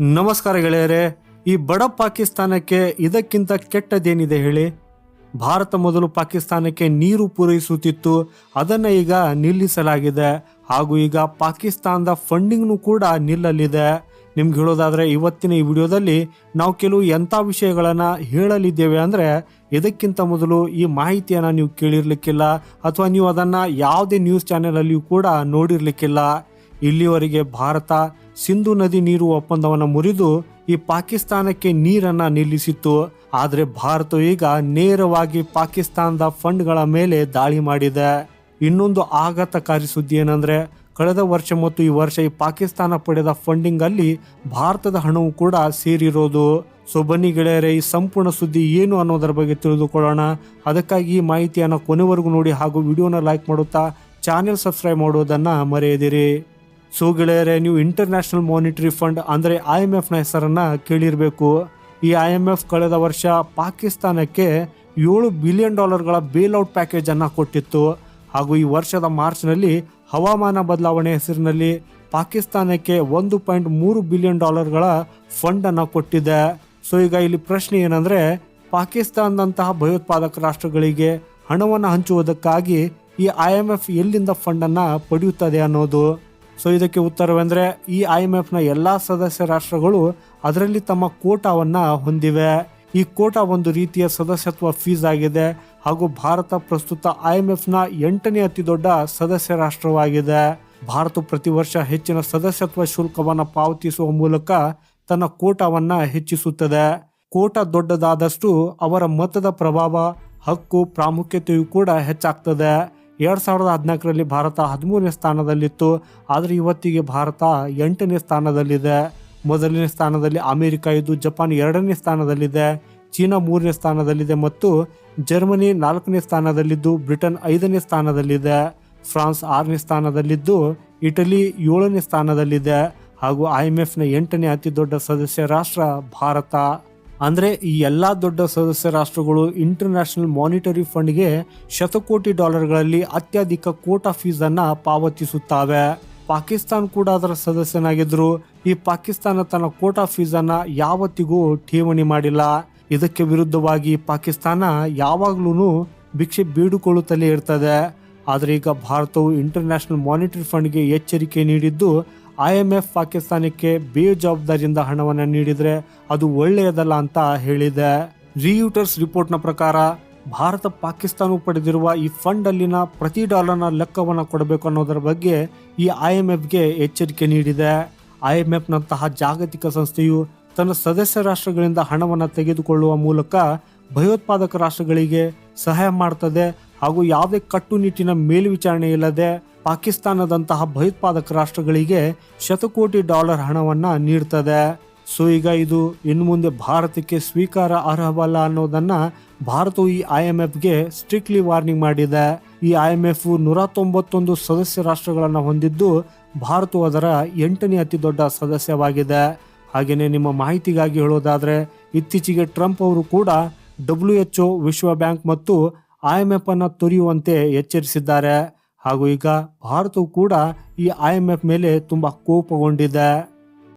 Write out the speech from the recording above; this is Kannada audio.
ನಮಸ್ಕಾರ ಗೆಳೆಯರೇ, ಈ ಬಡ ಪಾಕಿಸ್ತಾನಕ್ಕೆ ಇದಕ್ಕಿಂತ ಕೆಟ್ಟದೇನಿದೆ ಹೇಳಿ? ಭಾರತ ಮೊದಲು ಪಾಕಿಸ್ತಾನಕ್ಕೆ ನೀರು ಪೂರೈಸುತ್ತಿತ್ತು, ಅದನ್ನು ಈಗ ನಿಲ್ಲಿಸಲಾಗಿದೆ. ಹಾಗೂ ಈಗ ಪಾಕಿಸ್ತಾನದ ಫಂಡಿಂಗ್ನು ಕೂಡ ನಿಲ್ಲಲಿದೆ. ನಿಮ್ಗೆ ಹೇಳೋದಾದರೆ, ಇವತ್ತಿನ ಈ ವಿಡಿಯೋದಲ್ಲಿ ನಾವು ಕೆಲವು ಎಂಥ ವಿಷಯಗಳನ್ನು ಹೇಳಲಿದ್ದೇವೆ ಅಂದರೆ, ಇದಕ್ಕಿಂತ ಮೊದಲು ಈ ಮಾಹಿತಿಯನ್ನು ನೀವು ಕೇಳಿರ್ಲಿಕ್ಕಿಲ್ಲ, ಅಥವಾ ನೀವು ಅದನ್ನು ಯಾವುದೇ ನ್ಯೂಸ್ ಚಾನೆಲಲ್ಲಿಯೂ ಕೂಡ ನೋಡಿರ್ಲಿಕ್ಕಿಲ್ಲ. ಇಲ್ಲಿವರೆಗೆ ಭಾರತ ಸಿಂಧು ನದಿ ನೀರು ಒಪ್ಪಂದವನ್ನು ಮುರಿದು ಈ ಪಾಕಿಸ್ತಾನಕ್ಕೆ ನೀರನ್ನ ನಿಲ್ಲಿಸಿತ್ತು. ಆದರೆ ಭಾರತ ಈಗ ನೇರವಾಗಿ ಪಾಕಿಸ್ತಾನದ ಫಂಡ್ಗಳ ಮೇಲೆ ದಾಳಿ ಮಾಡಿದೆ. ಇನ್ನೊಂದು ಆಘಾತಕಾರಿ ಸುದ್ದಿ ಏನಂದ್ರೆ, ಕಳೆದ ವರ್ಷ ಮತ್ತು ಈ ವರ್ಷ ಈ ಪಾಕಿಸ್ತಾನ ಪಡೆದ ಫಂಡಿಂಗ್ ಅಲ್ಲಿ ಭಾರತದ ಹಣವು ಕೂಡ ಸೇರಿರೋದು. ಸೊ ಬನ್ನಿ ಗೆಳೆಯರೆ, ಈ ಸಂಪೂರ್ಣ ಸುದ್ದಿ ಏನು ಅನ್ನೋದರ ಬಗ್ಗೆ ತಿಳಿದುಕೊಳ್ಳೋಣ. ಅದಕ್ಕಾಗಿ ಈ ಮಾಹಿತಿಯನ್ನು ಕೊನೆವರೆಗೂ ನೋಡಿ ಹಾಗೂ ವಿಡಿಯೋನ ಲೈಕ್ ಮಾಡುತ್ತಾ ಚಾನೆಲ್ ಸಬ್ಸ್ಕ್ರೈಬ್ ಮಾಡೋದನ್ನ ಮರೆಯದಿರಿ. ಸೊ ಗೆಳೆಯರೆ, ನೀವು ಇಂಟರ್ನ್ಯಾಷನಲ್ ಮಾನಿಟರಿ ಫಂಡ್ ಅಂದರೆ ಐ ಎಂ ಎಫ್ನ ಹೆಸರನ್ನು ಕೇಳಿರಬೇಕು. ಈ ಐ ಎಂ ಎಫ್ ಕಳೆದ ವರ್ಷ ಪಾಕಿಸ್ತಾನಕ್ಕೆ ಏಳು ಬಿಲಿಯನ್ ಡಾಲರ್ಗಳ ಬೇಲ್ಔಟ್ ಪ್ಯಾಕೇಜನ್ನು ಕೊಟ್ಟಿತ್ತು. ಹಾಗೂ ಈ ವರ್ಷದ ಮಾರ್ಚ್ನಲ್ಲಿ ಹವಾಮಾನ ಬದಲಾವಣೆ ಹೆಸರಿನಲ್ಲಿ ಪಾಕಿಸ್ತಾನಕ್ಕೆ ಒಂದು ಪಾಯಿಂಟ್ ಮೂರು ಬಿಲಿಯನ್ ಡಾಲರ್ಗಳ ಫಂಡನ್ನು ಕೊಟ್ಟಿದೆ. ಸೊ ಈಗ ಇಲ್ಲಿ ಪ್ರಶ್ನೆ ಏನಂದರೆ, ಪಾಕಿಸ್ತಾನದಂತಹ ಭಯೋತ್ಪಾದಕ ರಾಷ್ಟ್ರಗಳಿಗೆ ಹಣವನ್ನು ಹಂಚುವುದಕ್ಕಾಗಿ ಈ ಐ ಎಂ ಎಫ್ ಎಲ್ಲಿಂದ ಫಂಡನ್ನು ಪಡೆಯುತ್ತದೆ ಅನ್ನೋದು. ಸೊ ಇದಕ್ಕೆ ಉತ್ತರವೆಂದರೆ ಈ ಐ ಎಂ ಎಫ್ನ ಎಲ್ಲ ಸದಸ್ಯ ರಾಷ್ಟ್ರಗಳು ಅದರಲ್ಲಿ ತಮ್ಮ ಕೋಟಾವನ್ನು ಹೊಂದಿವೆ. ಈ ಕೋಟಾ ಒಂದು ರೀತಿಯ ಸದಸ್ಯತ್ವ ಫೀಸ್ ಆಗಿದೆ ಹಾಗೂ ಭಾರತ ಪ್ರಸ್ತುತ ಐ ಎಂ ಎಫ್ನ ಎಂಟನೇ ಅತಿ ದೊಡ್ಡ ಸದಸ್ಯ ರಾಷ್ಟ್ರವಾಗಿದೆ. ಭಾರತ ಪ್ರತಿ ವರ್ಷ ಹೆಚ್ಚಿನ ಸದಸ್ಯತ್ವ ಶುಲ್ಕವನ್ನು ಪಾವತಿಸುವ ಮೂಲಕ ತನ್ನ ಕೋಟಾವನ್ನ ಹೆಚ್ಚಿಸುತ್ತದೆ. ಕೋಟಾ ದೊಡ್ಡದಾದಷ್ಟು ಅವರ ಮತದ ಪ್ರಭಾವ, ಹಕ್ಕು, ಪ್ರಾಮುಖ್ಯತೆಯು ಕೂಡ ಹೆಚ್ಚಾಗ್ತದೆ. ಎರಡ್ ಸಾವಿರದ ಹದಿನಾಲ್ಕರಲ್ಲಿ ಭಾರತ ಹದಿಮೂರನೇ ಸ್ಥಾನದಲ್ಲಿತ್ತು. ಆದರೆ ಇವತ್ತಿಗೆ ಭಾರತ ಎಂಟನೇ ಸ್ಥಾನದಲ್ಲಿದೆ. ಮೊದಲನೇ ಸ್ಥಾನದಲ್ಲಿ ಅಮೆರಿಕ ಇದ್ದು ಜಪಾನ್ ಎರಡನೇ ಸ್ಥಾನದಲ್ಲಿದೆ. ಚೀನಾ ಮೂರನೇ ಸ್ಥಾನದಲ್ಲಿದೆ ಮತ್ತು ಜರ್ಮನಿ ನಾಲ್ಕನೇ ಸ್ಥಾನದಲ್ಲಿದ್ದು, ಬ್ರಿಟನ್ ಐದನೇ ಸ್ಥಾನದಲ್ಲಿದೆ. ಫ್ರಾನ್ಸ್ ಆರನೇ ಸ್ಥಾನದಲ್ಲಿದ್ದು, ಇಟಲಿ ಏಳನೇ ಸ್ಥಾನದಲ್ಲಿದೆ. ಹಾಗೂ ಐ ಎಂ ಎಫ್ನ ಎಂಟನೇ ಅತಿ ದೊಡ್ಡ ಸದಸ್ಯ ರಾಷ್ಟ್ರ ಭಾರತ. ಅಂದ್ರೆ ಈ ಎಲ್ಲಾ ದೊಡ್ಡ ಸದಸ್ಯ ರಾಷ್ಟ್ರಗಳು ಇಂಟರ್ನ್ಯಾಷನಲ್ ಮಾನಿಟರಿ ಫಂಡ್ಗೆ ಶತಕೋಟಿ ಡಾಲರ್ಗಳಲ್ಲಿ ಅತ್ಯಧಿಕ ಕೋಟಾ ಫೀಸ್ ಅನ್ನ ಪಾವತಿಸುತ್ತವೆ. ಪಾಕಿಸ್ತಾನ ಕೂಡ ಅದರ ಸದಸ್ಯನಾಗಿದ್ರು. ಈ ಪಾಕಿಸ್ತಾನ ತನ್ನ ಕೋಟಾ ಫೀಸ್ ಅನ್ನ ಯಾವತ್ತಿಗೂ ಠೇವಣಿ ಮಾಡಿಲ್ಲ. ಇದಕ್ಕೆ ವಿರುದ್ಧವಾಗಿ ಪಾಕಿಸ್ತಾನ ಯಾವಾಗ್ಲೂ ಭಿಕ್ಷೆ ಬೀಡುಕೊಳ್ಳುತ್ತಲೇ ಇರ್ತದೆ. ಆದರೆ ಈಗ ಭಾರತವು ಇಂಟರ್ನ್ಯಾಷನಲ್ ಮಾನಿಟರಿ ಫಂಡ್ಗೆ ಎಚ್ಚರಿಕೆ ನೀಡಿದ್ದು ಐ ಎಂ ಎಫ್ ಪಾಕಿಸ್ತಾನಕ್ಕೆ ಬೇಜವಾಬ್ದಾರಿಯಿಂದ ಹಣವನ್ನು ನೀಡಿದರೆ ಅದು ಒಳ್ಳೆಯದಲ್ಲ ಅಂತ ಹೇಳಿದೆ. ರಿಯೂಟರ್ಸ್ ರಿಪೋರ್ಟ್ನ ಪ್ರಕಾರ ಭಾರತ ಪಾಕಿಸ್ತಾನವು ಪಡೆದಿರುವ ಈ ಫಂಡ್ ಅಲ್ಲಿನ ಪ್ರತಿ ಡಾಲರ್ನ ಲೆಕ್ಕವನ್ನು ಕೊಡಬೇಕು ಅನ್ನೋದರ ಬಗ್ಗೆ ಈ ಐ ಎಂ ಎಫ್ಗೆ ಎಚ್ಚರಿಕೆ ನೀಡಿದೆ. ಐ ಎಂ ಎಫ್ನಂತಹ ಜಾಗತಿಕ ಸಂಸ್ಥೆಯು ತನ್ನ ಸದಸ್ಯ ರಾಷ್ಟ್ರಗಳಿಂದ ಹಣವನ್ನು ತೆಗೆದುಕೊಳ್ಳುವ ಮೂಲಕ ಭಯೋತ್ಪಾದಕ ರಾಷ್ಟ್ರಗಳಿಗೆ ಸಹಾಯ ಮಾಡ್ತದೆ ಹಾಗೂ ಯಾವುದೇ ಕಟ್ಟುನಿಟ್ಟಿನ ಮೇಲ್ವಿಚಾರಣೆ ಇಲ್ಲದೆ ಪಾಕಿಸ್ತಾನದಂತಹ ಭಯೋತ್ಪಾದಕ ರಾಷ್ಟ್ರಗಳಿಗೆ ಶತಕೋಟಿ ಡಾಲರ್ ಹಣವನ್ನ ನೀಡ್ತದೆ. ಸೊ, ಈಗ ಇದು ಇನ್ನು ಮುಂದೆ ಭಾರತಕ್ಕೆ ಸ್ವೀಕಾರ ಅರ್ಹವಲ್ಲ ಅನ್ನೋದನ್ನ ಭಾರತವು ಈ ಐ ಎಂ ಎಫ್ಗೆ ಸ್ಟ್ರಿಕ್ಟ್ಲಿ ವಾರ್ನಿಂಗ್ ಮಾಡಿದೆ. ಈ ಐ ಎಂ ಎಫ್ ನೂರ ತೊಂಬತ್ತೊಂದು ಸದಸ್ಯ ರಾಷ್ಟ್ರಗಳನ್ನು ಹೊಂದಿದ್ದು ಭಾರತವು ಅದರ ಎಂಟನೇ ಅತಿ ದೊಡ್ಡ ಸದಸ್ಯವಾಗಿದೆ. ಹಾಗೆಯೇ ನಿಮ್ಮ ಮಾಹಿತಿಗಾಗಿ ಹೇಳೋದಾದ್ರೆ, ಇತ್ತೀಚೆಗೆ ಟ್ರಂಪ್ ಅವರು ಕೂಡ ಡಬ್ಲ್ಯೂ ಎಚ್ ವಿಶ್ವ ಬ್ಯಾಂಕ್ ಮತ್ತು ಐ ಎಂ ಎಫ್ ಅನ್ನು ತೊರೆಯುವಂತೆ ಎಚ್ಚರಿಸಿದ್ದಾರೆ. ಹಾಗೂ ಈಗ ಭಾರತವು ಕೂಡ ಈ ಐ ಎಂ ಎಫ್ ಮೇಲೆ ತುಂಬಾ ಕೋಪಗೊಂಡಿದೆ.